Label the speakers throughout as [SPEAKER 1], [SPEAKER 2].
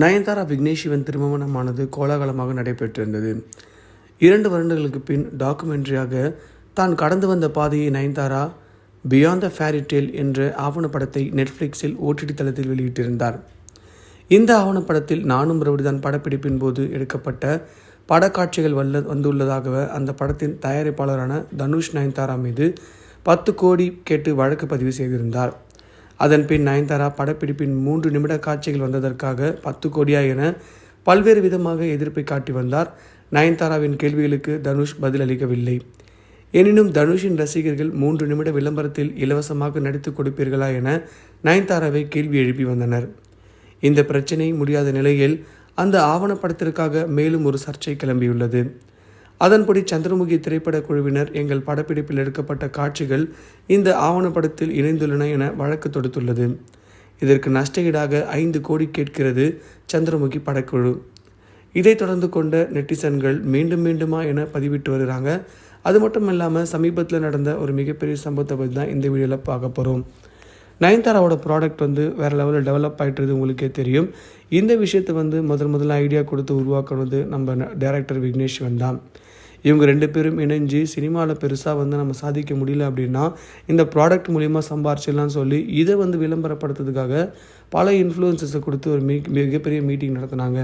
[SPEAKER 1] நயன்தாரா விக்னேஷ் சிவன் திருமணமானது கோலாகலமாக நடைபெற்றிருந்தது. இரண்டு வருடங்களுக்கு பின் டாக்குமெண்ட்ரியாக தான் கடந்து வந்த பாதையை Nayanthara beyond the fairy tale என்ற ஆவணப்படத்தை நெட்ஃப்ளிக்ஸில் ஓடிடி தளத்தில் வெளியிட்டிருந்தார். இந்த ஆவணப்படத்தில் நானும் ரவுடிதான் படப்பிடிப்பின் போது எடுக்கப்பட்ட படக்காட்சிகள் வல்ல வந்துள்ளதாக அந்த படத்தின் தயாரிப்பாளரான தனுஷ் நயன்தாரா மீது பத்து கோடி கேட்டு வழக்கு பதிவு செய்திருந்தார். அதன் பின் நயன்தாரா படப்பிடிப்பின் மூன்று நிமிட காட்சிகள் வந்ததற்காக பத்து கோடியா என பல்வேறு விதமாக எதிர்ப்பை காட்டி வந்தார். நயன்தாராவின் கேள்விகளுக்கு தனுஷ் பதிலளிக்கவில்லை. எனினும் தனுஷின் ரசிகர்கள் மூன்று நிமிட விளம்பரத்தில் இலவசமாக நடித்து கொடுப்பீர்களா என நயன்தாராவை கேள்வி எழுப்பி வந்தனர். இந்த பிரச்சினை முடியாத நிலையில் அந்த ஆவணப்படத்திற்காக மேலும் ஒரு சர்ச்சை கிளம்பியுள்ளது. அதன்படி சந்திரமுகி திரைப்பட குழுவினர் எங்கள் படப்பிடிப்பில் எடுக்கப்பட்ட காட்சிகள் இந்த ஆவணப்படத்தில் இணைந்துள்ளன என வழக்கு தொடுத்துள்ளது. இதற்கு நஷ்டஈடாக ஐந்து கோடி கேட்கிறது சந்திரமுகி படக்குழு. இதை தொடர்ந்து கொண்ட நெட்டிசன்கள் மீண்டும் மீண்டுமா என பதிவிட்டு வருகிறாங்க. அது மட்டும் இல்லாமல் சமீபத்தில் நடந்த ஒரு மிகப்பெரிய சம்பவத்தை பற்றி தான் இந்த வீடியோவில் பார்க்க போகிறோம் நயன்தாராவோட ப்ராடக்ட் வந்து வேறு லெவலில் டெவலப் ஆகிட்டுறது உங்களுக்கே தெரியும். இந்த விஷயத்தை வந்து முதல் முதல்ல ஐடியா கொடுத்து உருவாக்குனது நம்ம டைரக்டர் விக்னேஷ்வன் தான். இவங்க ரெண்டு பேரும் இணைஞ்சு சினிமாவில் பெருசாக வந்து நம்ம சாதிக்க முடியல அப்படின்னா இந்த ப்ராடக்ட் மூலிமா சம்பாரிச்சிடலாம்னு சொல்லி இதை வந்து விளம்பரப்படுத்துறதுக்காக பல இன்ஃப்ளூயன்சஸை கொடுத்து ஒரு மீ மிகப்பெரிய மீட்டிங் நடத்தினாங்க.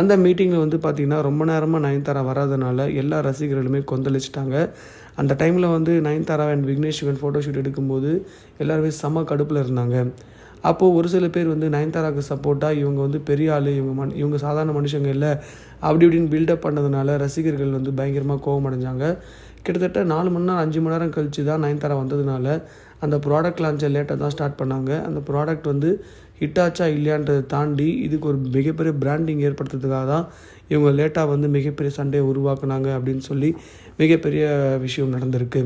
[SPEAKER 1] அந்த மீட்டிங்கில் வந்து பார்த்திங்கன்னா ரொம்ப நேரமாக நயன்தாரா வராதனால எல்லா ரசிகர்களுமே கொந்தளிச்சிட்டாங்க. அந்த டைமில் வந்து Nayanthara and Vignesh Shivan photo shoot எடுக்கும்போது எல்லாருமே செம கடுப்பில் இருந்தாங்க. அப்போது ஒரு சில பேர் வந்து நயன்தாராவுக்கு சப்போர்ட்டாக இவங்க வந்து பெரிய ஆள் இவங்க மண் இவங்க சாதாரண மனுஷங்க இல்லை. அப்படி இப்படின்னு பில்டப் பண்ணதுனால ரசிகர்கள் வந்து பயங்கரமாக கோவம் அடைஞ்சாங்க. கிட்டத்தட்ட நாலு மணி நேரம் அஞ்சு மணி நேரம் கழித்து தான் நயன்தாரா வந்ததுனால அந்த ப்ராடக்ட் லான்ச்சை லேட்டாக தான் ஸ்டார்ட் பண்ணாங்க. அந்த ப்ராடக்ட் வந்து ஹிட்டாச்சா இல்லையான்றதை தாண்டி இதுக்கு ஒரு மிகப்பெரிய பிராண்டிங் ஏற்படுத்துறதுக்காக தான் இவங்க லேட்டாக வந்து மிகப்பெரிய சண்டையை உருவாக்குனாங்க அப்படின்னு சொல்லி மிகப்பெரிய விஷயம் நடந்திருக்கு.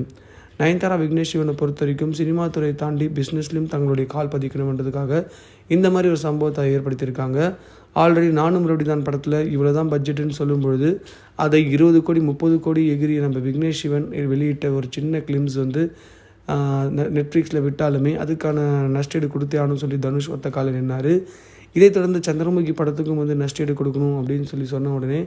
[SPEAKER 1] நயன்தாரா விக்னேஷ் சிவனை பொறுத்த வரைக்கும் சினிமா துறை தாண்டி பிஸ்னஸ்லையும் தங்களுடைய கால் பதிக்கணுன்றதுக்காக இந்த மாதிரி ஒரு சம்பவத்தை ஏற்படுத்தியிருக்காங்க. ஆல்ரெடி நானும் மறுபடி தான் படத்தில் இவ்வளோ தான் பட்ஜெட்டுன்னு சொல்லும் பொழுது அதை இருபது கோடி முப்பது கோடி எகிரி நம்ம விக்னேஷ் சிவன் வெளியிட்ட ஒரு சின்ன கிளிம்ஸ் வந்து நெட்ஃப்ளிக்ஸில் விட்டாலுமே அதுக்கான நஷ்டீடு கொடுத்தே ஆகணும்னு சொல்லி தனுஷ் ஒத்த காலில் நின்னார். இதைத் தொடர்ந்து சந்திரமுகி படத்துக்கும் வந்து நஷ்டீடு கொடுக்கணும் அப்படின்னு சொல்லி சொன்ன உடனே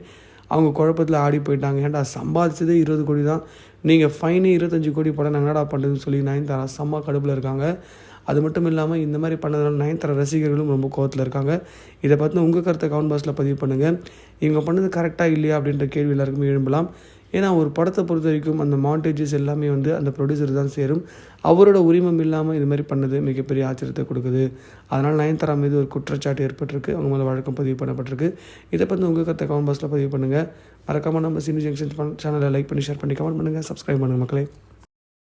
[SPEAKER 1] அவங்க குழப்பத்தில் ஆடி போயிட்டாங்க. ஏன்டா சம்பாதிச்சதே இருபது கோடி தான். நீங்கள் ஃபைனே இருபத்தஞ்சி கோடி படம் நாங்கள் என்னடா பண்ணுறதுன்னு சொல்லி நயன்தாரா செம்ம கடுப்பில் இருக்காங்க. அது மட்டும் இல்லாமல் இந்த மாதிரி பண்ணதுனால நயன்தாரா ரசிகர்களும் ரொம்ப கோவத்தில் இருக்காங்க. இதை பார்த்து உங்கள் கருத்தை கவுண்ட் பாக்ஸில் பதிவு பண்ணுங்கள் இவங்க பண்ணது கரெக்டாக இல்லையா அப்படின்ற கேள்வி எல்லாருக்குமே எழும்பலாம். ஏன்னா ஒரு படத்தை பொறுத்த வரைக்கும் அந்த மாண்டேஜஸ் எல்லாமே வந்து அந்த ப்ரொடியூசர் தான் சேரும். அவரோட உரிமம் இல்லாமல் இது மாதிரி பண்ணது மிகப்பெரிய ஆச்சரியத்தை கொடுக்குது. அதனால் நயன்தாரா மீது ஒரு குற்றச்சாட்டு ஏற்பட்டிருக்கு. அவங்க மேலே வழக்கம் பதிவு பண்ணப்பட்டிருக்கு. இதை பற்றி உங்கள் கருத்தை கமெண்ட் பாக்ஸில் பதிவு பண்ணுங்கள் மறக்காமல் நம்ம சினி ஜங்ஷன் சேனலை லைக் பண்ணி ஷேர் பண்ணி கமெண்ட் பண்ணுங்கள் சப்ஸ்கிரைப் பண்ணுங்கள் மக்களே.